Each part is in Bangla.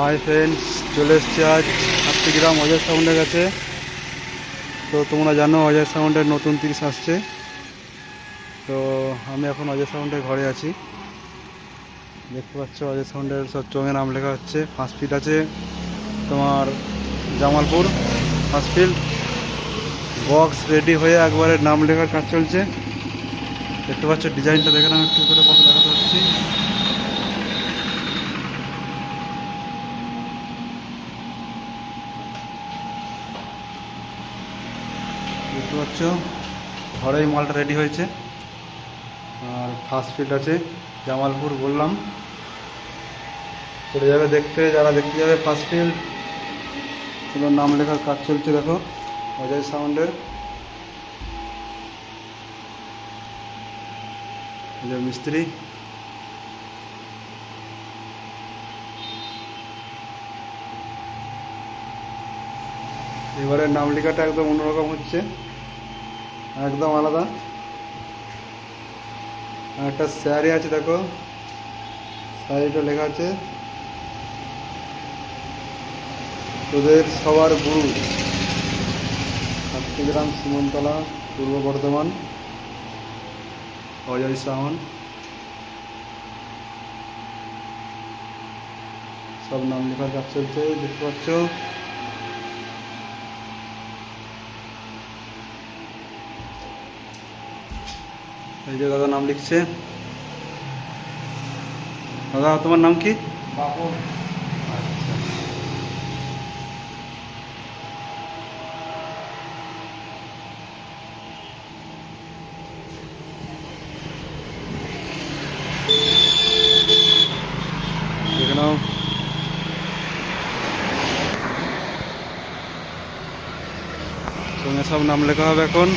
হাই ফ্রেন্ডস চলে এসছি আজ হাট্টিগ্রাম অজয় সাউন্ডের কাছে। তো তোমরা জানো অজয় সাউন্ডের নতুন তিরিশ আসছে। তো আমি এখন অজয় সাউন্ডের ঘরে আছি। দেখতে পাচ্ছ অজয় সাউন্ডের সব চোঙে নাম লেখা হচ্ছে। ফার্স্ট ফিট আছে তোমার Jamalpur. First field box ready হয়ে একবারে নাম লেখার কাজ চলছে। দেখতে পাচ্ছ ডিজাইনটা দেখে নাম একটু করে দেখাতে পাচ্ছি। পাচ্ছ? ঘরেই মালটা রেডি হয়েছে। আর ফার্স্ট ফিল্ড আছে, জামালপুর বললাম। চলে যাবে দেখতে, যারা দেখতে যাবে ফার্স্ট ফিল্ড এগুলোর নাম লেখার কাজ চলছে, দেখো। অজয় সাউন্ডের। মিস্ত্রি। এবারে নাম লেখাটা একদম অন্যরকম হচ্ছে। একদম আলাদা। একটা স্যারি আছে, দেখো। স্যারিটা লেখা আছে, তোদের সবার গুরু। সাতগ্রাম সুমনতলা, পূর্ব বর্ধমান, অজয় সাহন সব নাম লেখার কাজ চলছে দেখতে পাচ্ছ? এই যে দাদা নাম লিখছে। দাদা তোমার নাম কি? দেখে নাও। সঙ্গে সব নাম লেখা হবে এখন।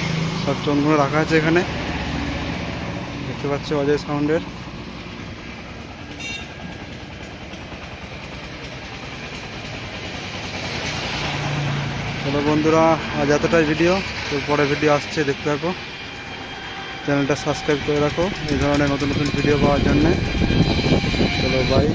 সব চোনগুলো রাখা আছে এখানে। দেখতে পাচ্ছি অজয় সাউন্ডের। বন্ধুরা, আজ এতটাই ভিডিও তো পরে ভিডিও আসছে, দেখতে থাকো। চ্যানেলটা সাবস্ক্রাইব করে রাখো, এই ধরনের নতুন নতুন ভিডিও পাওয়ার জন্যে। চলো বাই